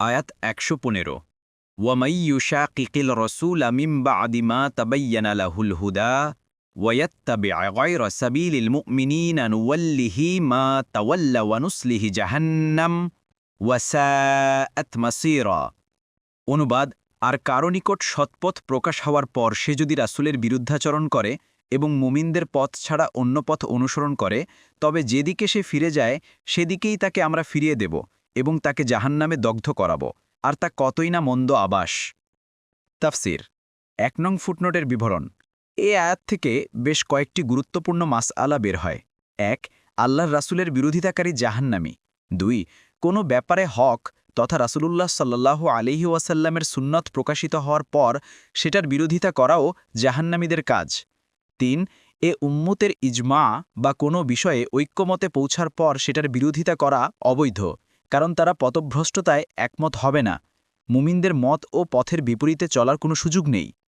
আয়াত একশো পনেরো ওয়ামাইয়ুশাকিকিল রসুল মিম বাদিমা তাবাইয়ানা লাহুল হুদা ويتبع غير سبيل المؤمنين نوله ما تولى ونسله جهنم وساءت مصيرا অনুবাদ আর কারো নিকট সৎপথ প্রকাশ হওয়ার পর সে যদি রাসূলের বিরুদ্ধাচরণ করে এবং মুমিনদের পথ ছাড়া অন্য পথ অনুসরণ করে তবে যেদিকে সে ফিরে যায় সেদিকেই তাকে আমরা ফিরিয়ে দেব এবং তাকে জাহান্নামে দগ্ধ করাব, আর তা কতই না মন্দ আবাস। তাফসির, এক নং ফুটনোটের বিবরণ। এ আয়াত থেকে বেশ কয়েকটি গুরুত্বপূর্ণ মাসআলা বের হয়। এক, আল্লাহর রাসূলের বিরোধিতাকারী জাহান্নামী। দুই, কোনো ব্যাপারে হক তথা রাসূলুল্লাহ সাল্লাহ আলিহি ওয়াসাল্লামের সুন্নত প্রকাশিত হওয়ার পর সেটার বিরোধিতা করাও জাহান্নামীদের কাজ। তিন, এ উম্মতের ইজমা বা কোনো বিষয়ে ঐক্যমতে পৌঁছার পর সেটার বিরোধিতা করা অবৈধ। কারণ তারা পথভ্রষ্টতায় একমত হবে না। মুমিনদের মত ও পথের বিপরীতে চলার কোনো সুযোগ নেই।